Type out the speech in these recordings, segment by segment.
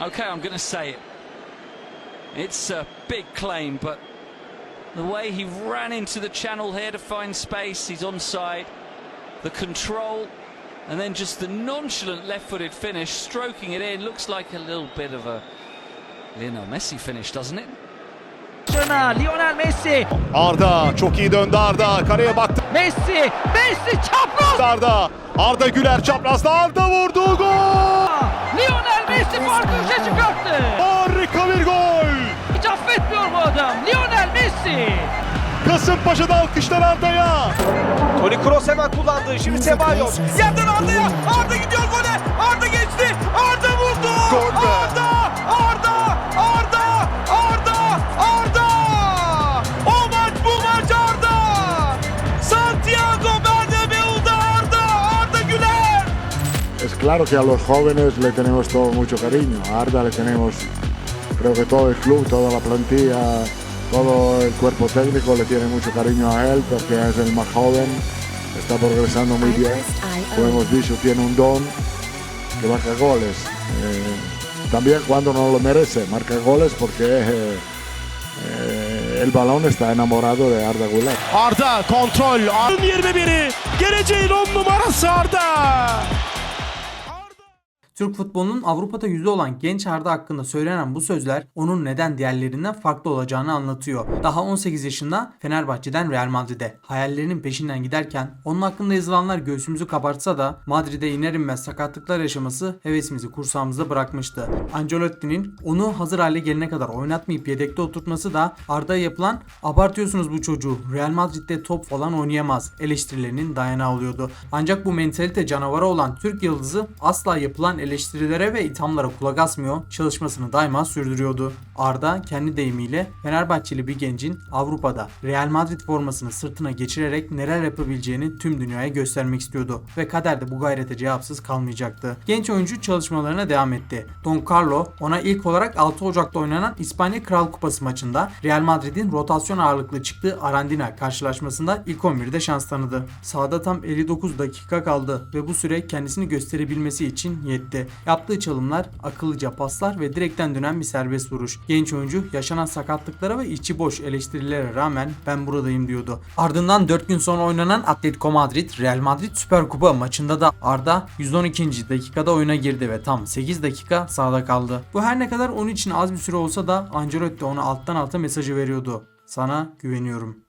Okay, I'm going to say it. It's a big claim, but the way he ran into the channel here to find space, he's on onside. The control, and then just the nonchalant left-footed finish, stroking it in, looks like a little bit of a Lionel Messi finish, doesn't it? Şuna Lionel Messi. Arda çok iyi döndü Arda. Kareye baktı Messi. Messi çapraz. Arda. Arda Güler çaprazda Arda vurdu gol. Kasımpaşa'da alkışlar Arda'ya. Toni Kroos hemen kullandı. Şimdi Ceballos. Yerden Arda'ya. Arda gidiyor gole. Arda geçti. Arda vurdu. Gol be. Arda. Arda. Arda. Arda. Arda. O maç bu maç Arda. Santiago Bernabéu'da Arda. Arda Güler. Es claro que a los jóvenes le tenemos todo mucho cariño. A Arda le tenemos, creo que todo el club, toda la plantilla, todo el cuerpo técnico le tiene mucho cariño a él porque es el más joven, está progresando muy bien. Como hemos dicho, tiene un don que marca goles. Eh, también cuando no lo merece, marca goles porque eh, eh, el balón está enamorado de Arda Güler. Arda kontrol. Arda'nın 21'i. Geleceğin 10 numarası Arda. Türk futbolunun Avrupa'da yüzü olan genç Arda hakkında söylenen bu sözler onun neden diğerlerinden farklı olacağını anlatıyor. Daha 18 yaşında Fenerbahçe'den Real Madrid'e hayallerinin peşinden giderken onun hakkında yazılanlar göğsümüzü kabartsa da Madrid'e iner inmez sakatlıklar yaşaması hevesimizi kursağımızda bırakmıştı. Ancelotti'nin onu hazır hale gelene kadar oynatmayıp yedekte oturtması da Arda'ya yapılan abartıyorsunuz bu çocuğu Real Madrid'de top falan oynayamaz eleştirilerinin dayanağı oluyordu. Ancak bu mentalite canavarı olan Türk yıldızı asla yapılan eleştirilere ve ithamlara kulak asmıyor, çalışmasını daima sürdürüyordu. Arda kendi deyimiyle Fenerbahçeli bir gencin Avrupa'da Real Madrid formasını sırtına geçirerek neler yapabileceğini tüm dünyaya göstermek istiyordu ve kader de bu gayrete cevapsız kalmayacaktı. Genç oyuncu çalışmalarına devam etti. Don Carlo ona ilk olarak 6 Ocak'ta oynanan İspanya Kral Kupası maçında Real Madrid'in rotasyon ağırlıklı çıktığı Arandina karşılaşmasında ilk 11'de şans tanıdı. Sahada tam 59 dakika kaldı ve bu süre kendisini gösterebilmesi için yetti. Yaptığı çalımlar, akıllıca paslar ve direkten dönen bir serbest vuruş. Genç oyuncu yaşanan sakatlıklara ve içi boş eleştirilere rağmen ben buradayım diyordu. Ardından 4 gün sonra oynanan Atletico Madrid Real Madrid Süper Kupa maçında da Arda 112. dakikada oyuna girdi ve tam 8 dakika sahada kaldı. Bu her ne kadar onun için az bir süre olsa da Ancelotti ona alttan alta mesajı veriyordu. Sana güveniyorum.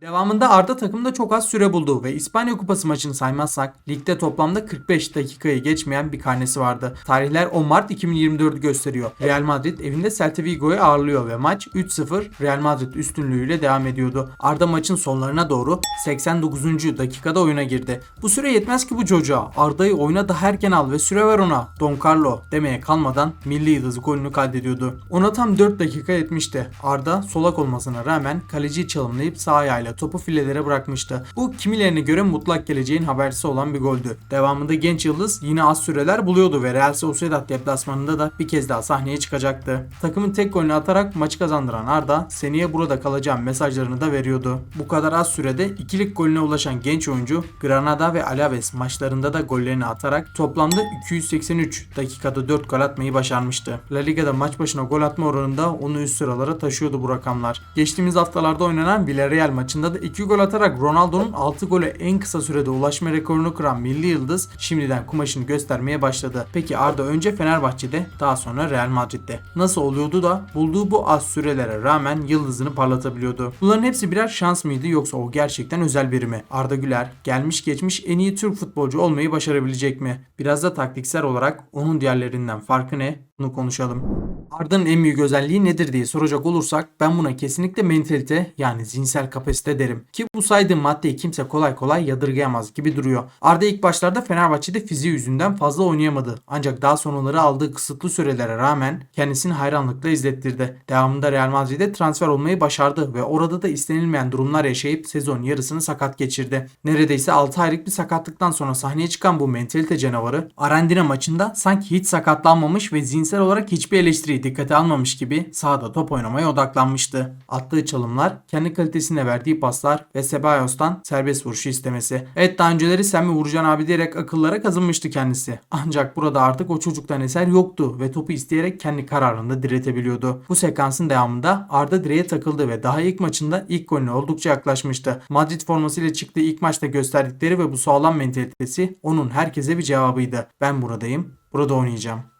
Devamında Arda takımda çok az süre buldu ve İspanya Kupası maçını saymazsak ligde toplamda 45 dakikayı geçmeyen bir karnesi vardı. Tarihler 10 Mart 2024'ü gösteriyor. Real Madrid evinde Celta Vigo'yu ağırlıyor ve maç 3-0 Real Madrid üstünlüğüyle devam ediyordu. Arda maçın sonlarına doğru 89. dakikada oyuna girdi. Bu süre yetmez ki bu çocuğa. Arda'yı oyuna daha erken al ve süre ver ona. Don Carlo demeye kalmadan milli yıldız golünü kaydediyordu. Ona tam 4 dakika yetmişti. Arda solak olmasına rağmen kaleciyi çalımlayıp sağ ayağıyla topu filelere bırakmıştı. Bu kimilerine göre mutlak geleceğin habercisi olan bir goldü. Devamında genç yıldız yine az süreler buluyordu ve Real Sociedad deplasmanında da bir kez daha sahneye çıkacaktı. Takımın tek golünü atarak maçı kazandıran Arda seneye burada kalacağım mesajlarını da veriyordu. Bu kadar az sürede ikilik golüne ulaşan genç oyuncu Granada ve Alaves maçlarında da gollerini atarak toplamda 283 dakikada 4 gol atmayı başarmıştı. La Liga'da maç başına gol atma oranında onu üst sıralara taşıyordu bu rakamlar. Geçtiğimiz haftalarda oynanan Villarreal maçında da 2 gol atarak Ronaldo'nun 6 gole en kısa sürede ulaşma rekorunu kıran milli yıldız şimdiden kumaşını göstermeye başladı. Peki Arda önce Fenerbahçe'de daha sonra Real Madrid'de. Nasıl oluyordu da bulduğu bu az sürelere rağmen yıldızını parlatabiliyordu? Bunların hepsi birer şans mıydı yoksa o gerçekten özel biri mi? Arda Güler gelmiş geçmiş en iyi Türk futbolcu olmayı başarabilecek mi? Biraz da taktiksel olarak onun diğerlerinden farkı ne? Bunu konuşalım. Arda'nın en büyük özelliği nedir diye soracak olursak ben buna kesinlikle mentalite yani zihinsel kapasite liste derim. Ki bu saydığım maddeyi kimse kolay kolay yadırgayamaz gibi duruyor. Arda ilk başlarda Fenerbahçe'de fiziği yüzünden fazla oynayamadı. Ancak daha sonraları aldığı kısıtlı sürelere rağmen kendisini hayranlıkla izlettirdi. Devamında Real Madrid'e transfer olmayı başardı ve orada da istenilmeyen durumlar yaşayıp sezon yarısını sakat geçirdi. Neredeyse 6 aylık bir sakatlıktan sonra sahneye çıkan bu mentalite canavarı Arandina maçında sanki hiç sakatlanmamış ve zihinsel olarak hiçbir eleştiriyi dikkate almamış gibi sahada top oynamaya odaklanmıştı. Attığı çalımlar, kendi kalitesine verdiği paslar ve Cebalos'tan serbest vuruşu istemesi. Evet daha önceleri mi vuracaksın abi diyerek akıllara kazınmıştı kendisi. Ancak burada artık o çocuktan eser yoktu ve topu isteyerek kendi kararında diretebiliyordu. Bu sekansın devamında Arda direğe takıldı ve daha ilk maçında ilk golüne oldukça yaklaşmıştı. Madrid formasıyla çıktığı ilk maçta gösterdikleri ve bu sağlam mentalitesi onun herkese bir cevabıydı. Ben buradayım, burada oynayacağım.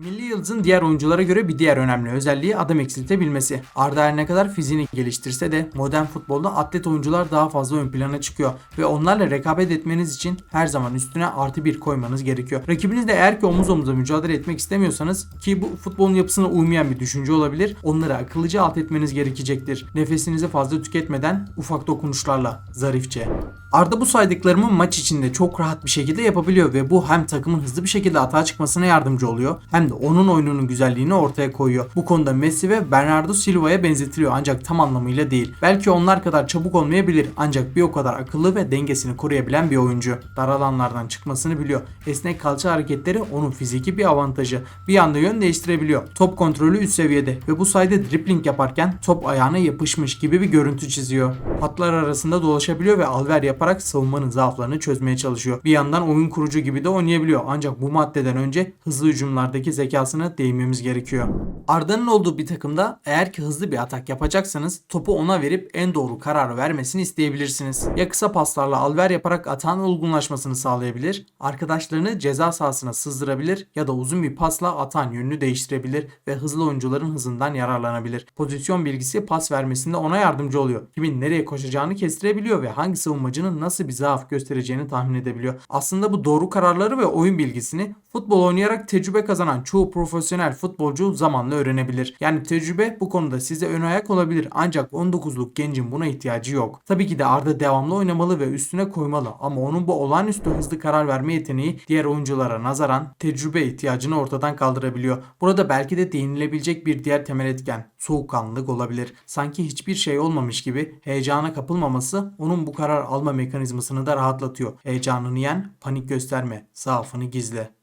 Milli Yıldız'ın diğer oyunculara göre bir diğer önemli özelliği adam eksiltebilmesi. Arda her ne kadar fiziğini geliştirse de modern futbolda atlet oyuncular daha fazla ön plana çıkıyor ve onlarla rekabet etmeniz için her zaman üstüne artı bir koymanız gerekiyor. Rakibinizle eğer ki omuz omuza mücadele etmek istemiyorsanız ki bu futbolun yapısına uymayan bir düşünce olabilir, onları akıllıca alt etmeniz gerekecektir. Nefesinizi fazla tüketmeden ufak dokunuşlarla, zarifçe. Arda bu saydıklarımı maç içinde çok rahat bir şekilde yapabiliyor ve bu hem takımın hızlı bir şekilde atağa çıkmasına yardımcı oluyor hem de onun oyununun güzelliğini ortaya koyuyor. Bu konuda Messi ve Bernardo Silva'ya benzetiliyor ancak tam anlamıyla değil. Belki onlar kadar çabuk olmayabilir ancak bir o kadar akıllı ve dengesini koruyabilen bir oyuncu. Dar alanlardan çıkmasını biliyor. Esnek kalça hareketleri onun fiziki bir avantajı. Bir anda yön değiştirebiliyor. Top kontrolü üst seviyede ve bu sayede dribbling yaparken top ayağına yapışmış gibi bir görüntü çiziyor. Hatlar arasında dolaşabiliyor ve alver yaparak savunmanın zaaflarını çözmeye çalışıyor. Bir yandan oyun kurucu gibi de oynayabiliyor ancak bu maddeden önce hızlı hücumlardaki zekasına değinmemiz gerekiyor. Arda'nın olduğu bir takımda eğer ki hızlı bir atak yapacaksanız topu ona verip en doğru kararı vermesini isteyebilirsiniz. Ya kısa paslarla alver yaparak atağın olgunlaşmasını sağlayabilir, arkadaşlarını ceza sahasına sızdırabilir ya da uzun bir pasla atağın yönünü değiştirebilir ve hızlı oyuncuların hızından yararlanabilir. Pozisyon bilgisi pas vermesinde ona yardımcı oluyor. Kimin nereye koşacağını kestirebiliyor ve hangi savunmacının nasıl bir zaaf göstereceğini tahmin edebiliyor. Aslında bu doğru kararları ve oyun bilgisini futbol oynayarak tecrübe kazanan çoğu profesyonel futbolcu zamanla öğrenebilir. Yani tecrübe bu konuda size ön ayak olabilir ancak 19'luk gencin buna ihtiyacı yok. Tabii ki de Arda devamlı oynamalı ve üstüne koymalı ama onun bu olağanüstü hızlı karar verme yeteneği diğer oyunculara nazaran tecrübe ihtiyacını ortadan kaldırabiliyor. Burada belki de değinilebilecek bir diğer temel etken soğukkanlılık olabilir. Sanki hiçbir şey olmamış gibi heyecana kapılmaması onun bu karar alma mekanizmasını da rahatlatıyor. Heyecanını yen, panik gösterme, zaafını gizle.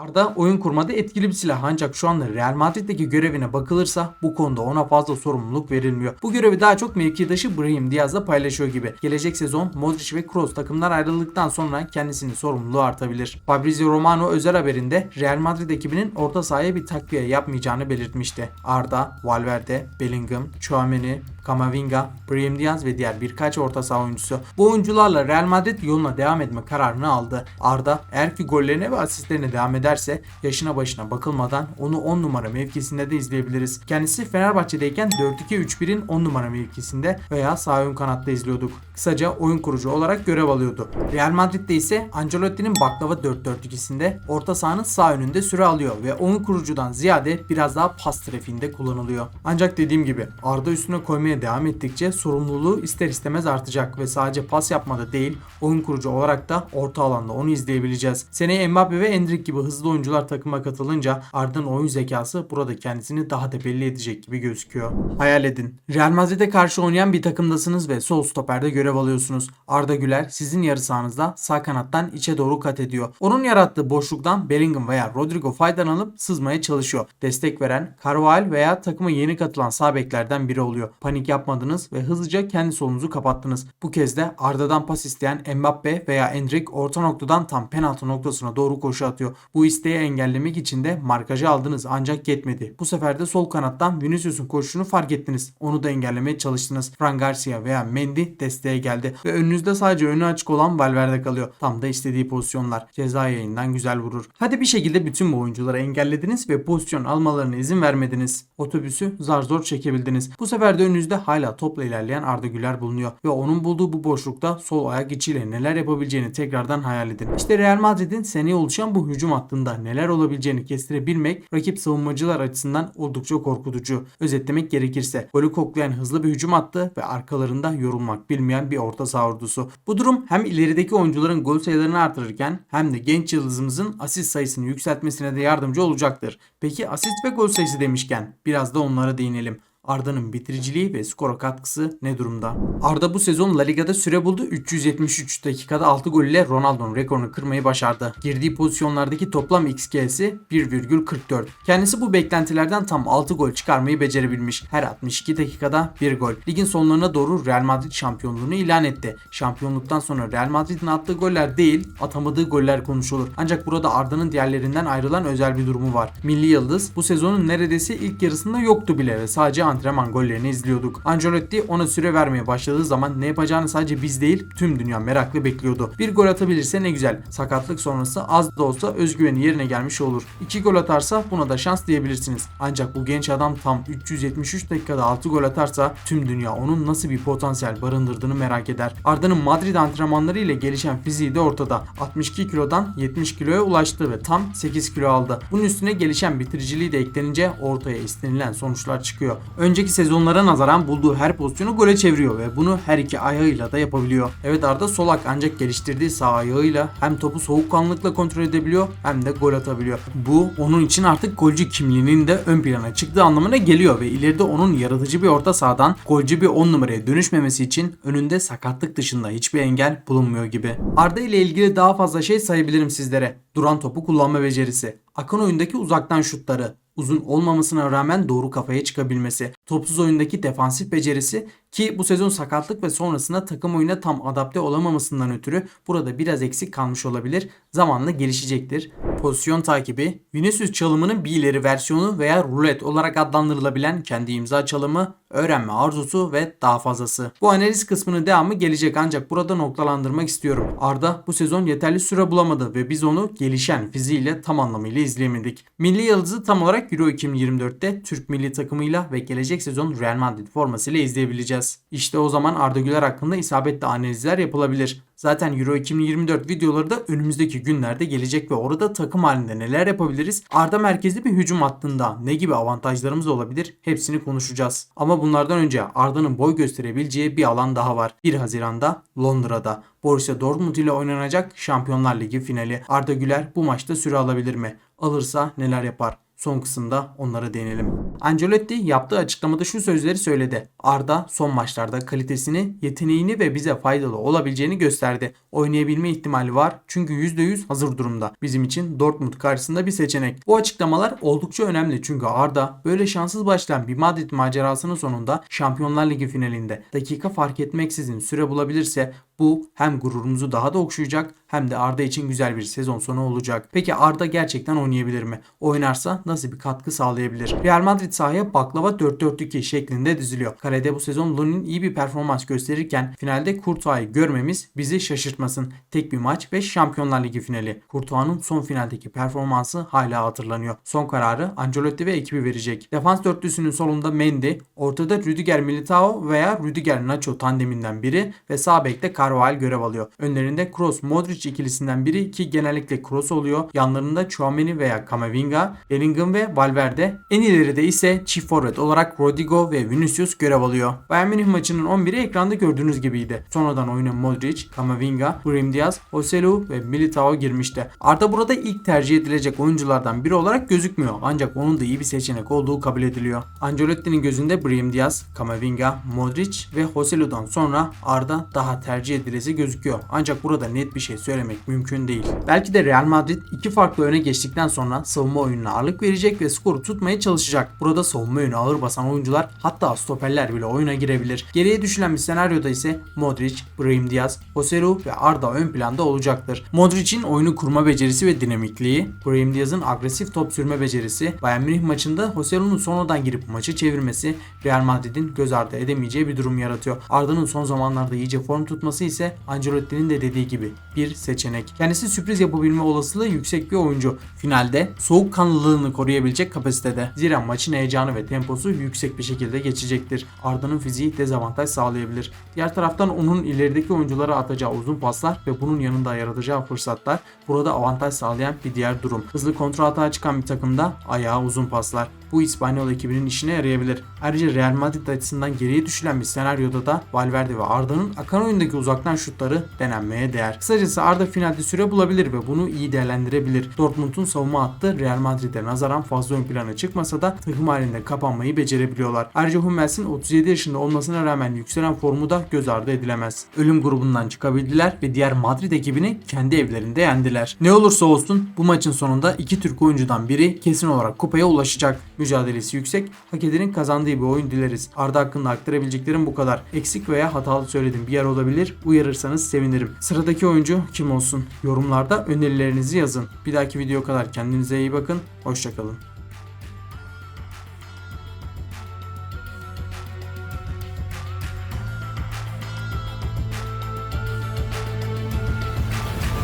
Arda oyun kurmada etkili bir silah ancak şu anda Real Madrid'deki görevine bakılırsa bu konuda ona fazla sorumluluk verilmiyor. Bu görevi daha çok mevkidaşı Brahim Diaz'la paylaşıyor gibi. Gelecek sezon Modric ve Kroos takımlar ayrıldıktan sonra kendisinin sorumluluğu artabilir. Fabrizio Romano özel haberinde Real Madrid ekibinin orta sahaya bir takviye yapmayacağını belirtmişti. Arda, Valverde, Bellingham, Chouameni, Camavinga, Brahim Diaz ve diğer birkaç orta saha oyuncusu. Bu oyuncularla Real Madrid yoluna devam etme kararını aldı. Arda eğer ki gollerine ve asistlerine devam ederse yaşına başına bakılmadan onu 10 numara mevkisinde de izleyebiliriz. Kendisi Fenerbahçe'deyken 4-2-3-1'in 10 numara mevkisinde veya sağ ön kanatta izliyorduk. Kısaca oyun kurucu olarak görev alıyordu. Real Madrid'de ise Ancelotti'nin baklava 4-4-2'sinde orta sahanın sağ önünde süre alıyor ve oyun kurucudan ziyade biraz daha pas trafiğinde kullanılıyor. Ancak dediğim gibi Arda üstüne koymaya devam ettikçe sorumluluğu ister istemez artacak ve sadece pas yapmada değil oyun kurucu olarak da orta alanda onu izleyebileceğiz. Seneye Mbappe ve Endrick gibi hızlı oyuncular takıma katılınca Arda'nın oyun zekası burada kendisini daha da belli edecek gibi gözüküyor. Hayal edin. Real Madrid'e karşı oynayan bir takımdasınız ve sol stoperde görev alıyorsunuz. Arda Güler sizin yarı sahanızda sağ kanattan içe doğru kat ediyor. Onun yarattığı boşluktan Bellingham veya Rodrigo faydalanıp sızmaya çalışıyor. Destek veren Carvajal veya takıma yeni katılan sağ beklerden biri oluyor. Panik yapmadınız ve hızlıca kendi solunuzu kapattınız. Bu kez de Arda'dan pas isteyen Mbappe veya Endrick orta noktadan tam penaltı noktasına doğru koşu atıyor. Bu isteği engellemek için de markajı aldınız ancak yetmedi. Bu sefer de sol kanattan Vinicius'un koşuşunu fark ettiniz. Onu da engellemeye çalıştınız. Fran Garcia veya Mendy desteğe geldi ve önünüzde sadece önü açık olan Valverde kalıyor. Tam da istediği pozisyonlar. Ceza yayından güzel vurur. Hadi bir şekilde bütün bu oyuncuları engellediniz ve pozisyon almalarına izin vermediniz. Otobüsü zar zor çekebildiniz. Bu sefer de önünüzde hala topla ilerleyen Arda Güler bulunuyor ve onun bulduğu bu boşlukta sol ayak içiyle neler yapabileceğini tekrardan hayal edin. İşte Real Madrid'in seneye oluşan bu hücum hattında neler olabileceğini kestirebilmek rakip savunmacılar açısından oldukça korkutucu. Özetlemek gerekirse golü koklayan hızlı bir hücum hattı ve arkalarında yorulmak bilmeyen bir orta saha ordusu. Bu durum hem ilerideki oyuncuların gol sayılarını artırırken hem de genç yıldızımızın asist sayısını yükseltmesine de yardımcı olacaktır. Peki asist ve gol sayısı demişken biraz da onlara değinelim. Arda'nın bitiriciliği ve skora katkısı ne durumda? Arda bu sezon La Liga'da süre buldu. 373 dakikada 6 gol ile Ronaldo'nun rekorunu kırmayı başardı. Girdiği pozisyonlardaki toplam XG'si 1,44. Kendisi bu beklentilerden tam 6 gol çıkarmayı becerebilmiş. Her 62 dakikada 1 gol. Ligin sonlarına doğru Real Madrid şampiyonluğunu ilan etti. Şampiyonluktan sonra Real Madrid'in attığı goller değil, atamadığı goller konuşulur. Ancak burada Arda'nın diğerlerinden ayrılan özel bir durumu var. Milli Yıldız bu sezonun neredeyse ilk yarısında yoktu bile ve sadece antrenman gollerini izliyorduk. Ancelotti ona süre vermeye başladığı zaman ne yapacağını sadece biz değil tüm dünya meraklı bekliyordu. Bir gol atabilirse ne güzel. Sakatlık sonrası az da olsa özgüveni yerine gelmiş olur. İki gol atarsa buna da şans diyebilirsiniz. Ancak bu genç adam tam 373 dakikada 6 gol atarsa tüm dünya onun nasıl bir potansiyel barındırdığını merak eder. Arda'nın Madrid antrenmanları ile gelişen fiziği de ortada. 62 kilodan 70 kiloya ulaştı ve tam 8 kilo aldı. Bunun üstüne gelişen bitiriciliği de eklenince ortaya istenilen sonuçlar çıkıyor. Önceki sezonlara nazaran bulduğu her pozisyonu gole çeviriyor ve bunu her iki ayağıyla da yapabiliyor. Evet Arda solak ancak geliştirdiği sağ ayağıyla hem topu soğukkanlılıkla kontrol edebiliyor hem de gol atabiliyor. Bu onun için artık golcü kimliğinin de ön plana çıktığı anlamına geliyor ve ileride onun yaratıcı bir orta sahadan golcü bir 10 numaraya dönüşmemesi için önünde sakatlık dışında hiçbir engel bulunmuyor gibi. Arda ile ilgili daha fazla şey sayabilirim sizlere. Duran topu kullanma becerisi, akın oyundaki uzaktan şutları, uzun olmamasına rağmen doğru kafaya çıkabilmesi, topsuz oyundaki defansif becerisi ki bu sezon sakatlık ve sonrasında takım oyuna tam adapte olamamasından ötürü burada biraz eksik kalmış olabilir. Zamanla gelişecektir. Pozisyon takibi, Vinicius çalımının bir versiyonu veya rulet olarak adlandırılabilen kendi imza çalımı, öğrenme arzusu ve daha fazlası. Bu analiz kısmının devamı gelecek ancak burada noktalandırmak istiyorum. Arda bu sezon yeterli süre bulamadı ve biz onu gelişen fiziğiyle tam anlamıyla izleyemedik. Milli yıldızı tam olarak Euro 2024'te Türk milli takımıyla ve gelecek sezon Real Madrid formasıyla izleyebileceğiz. İşte o zaman Arda Güler hakkında isabetli analizler yapılabilir. Zaten Euro 2024 videoları da önümüzdeki günlerde gelecek ve orada takım halinde neler yapabiliriz? Arda merkezli bir hücum hattında ne gibi avantajlarımız olabilir? Hepsini konuşacağız. Ama bunlardan önce Arda'nın boy gösterebileceği bir alan daha var. 1 Haziran'da Londra'da Borussia Dortmund ile oynanacak Şampiyonlar Ligi finali. Arda Güler bu maçta süre alabilir mi? Alırsa neler yapar? Son kısımda onlara değinelim. Ancelotti yaptığı açıklamada şu sözleri söyledi. Arda son maçlarda kalitesini, yeteneğini ve bize faydalı olabileceğini gösterdi. Oynayabilme ihtimali var çünkü %100 hazır durumda. Bizim için Dortmund karşısında bir seçenek. Bu açıklamalar oldukça önemli çünkü Arda böyle şanssız başlayan bir Madrid macerasının sonunda Şampiyonlar Ligi finalinde dakika fark etmeksizin süre bulabilirse bu hem gururumuzu daha da okşayacak hem de Arda için güzel bir sezon sonu olacak. Peki Arda gerçekten oynayabilir mi? Oynarsa nasıl bir katkı sağlayabilir? Real Madrid sahaya baklava 4-4-2 şeklinde diziliyor. Kalede bu sezon Lunin iyi bir performans gösterirken finalde Courtois'ı görmemiz bizi şaşırtmasın. Tek bir maç ve Şampiyonlar Ligi finali. Courtois'ın son finaldeki performansı hala hatırlanıyor. Son kararı Ancelotti ve ekibi verecek. Defans dörtlüsünün solunda Mendy, ortada Rüdiger Militao veya Rüdiger Nacho tandeminden biri ve sağ bekte Carvajal görev alıyor. Önlerinde Kroos Modric ikilisinden biri ki genellikle Kroos oluyor. Yanlarında Chouameni veya Camavinga, Bellingham ve Valverde. En ileride ise çift forvet olarak Rodrigo ve Vinicius görev alıyor. Bayern Münih maçının 11'i ekranda gördüğünüz gibiydi. Sonradan oyuna Modric, Camavinga, Brahim Diaz, Joselu ve Militao girmişti. Arda burada ilk tercih edilecek oyunculardan biri olarak gözükmüyor. Ancak onun da iyi bir seçenek olduğu kabul ediliyor. Ancelotti'nin gözünde Brahim Diaz, Camavinga, Modric ve Joselu'dan sonra Arda daha tercih edilesi gözüküyor. Ancak burada net bir şey söylemek mümkün değil. Belki de Real Madrid iki farklı öne geçtikten sonra savunma oyununa ağırlık verecek ve skoru tutmaya çalışacak. Burada savunma yönü ağır basan oyuncular hatta stoperler bile oyuna girebilir. Geriye düşülen bir senaryoda ise Modric, Brahim Diaz, Joselu ve Arda ön planda olacaktır. Modric'in oyunu kurma becerisi ve dinamikliği, Brahim Diaz'ın agresif top sürme becerisi, Bayern Münih maçında Joselu'nun sonradan girip maçı çevirmesi Real Madrid'in göz ardı edemeyeceği bir durum yaratıyor. Arda'nın son zamanlarda iyice form tutması ise Ancelotti'nin de dediği gibi bir seçenek. Kendisi sürpriz yapabilme olasılığı yüksek bir oyuncu. Finalde soğukkanlılığını koruyabilecek kapasitede. Zira maçın heyecanı ve temposu yüksek bir şekilde geçecektir. Arda'nın fiziği dezavantaj sağlayabilir. Diğer taraftan onun ilerideki oyunculara atacağı uzun paslar ve bunun yanında yaratacağı fırsatlar burada avantaj sağlayan bir diğer durum. Hızlı kontrol atağa çıkan bir takımda ayağı uzun paslar. Bu İspanyol ekibinin işine yarayabilir. Ayrıca Real Madrid açısından geriye düşülen bir senaryoda da Valverde ve Arda'nın akan oyundaki uzaktan şutları denenmeye değer. Kısacası Arda finalde süre bulabilir ve bunu iyi değerlendirebilir. Dortmund'un savunma hattı Real Madrid'e nazaran fazla ön plana çıkmasa da takım halinde kapanmayı becerebiliyorlar. Ayrıca Hummels'in 37 yaşında olmasına rağmen yükselen formu da göz ardı edilemez. Ölüm grubundan çıkabildiler ve diğer Madrid ekibini kendi evlerinde yendiler. Ne olursa olsun bu maçın sonunda iki Türk oyuncudan biri kesin olarak kupaya ulaşacak. Mücadelesi yüksek, hak edenin kazandığı bir oyun dileriz. Arda hakkında aktarabileceklerim bu kadar. Eksik veya hatalı söylediğim bir yer olabilir. Uyarırsanız sevinirim. Sıradaki oyuncu kim olsun? Yorumlarda önerilerinizi yazın. Bir dahaki video kadar kendinize iyi bakın. Hoşçakalın.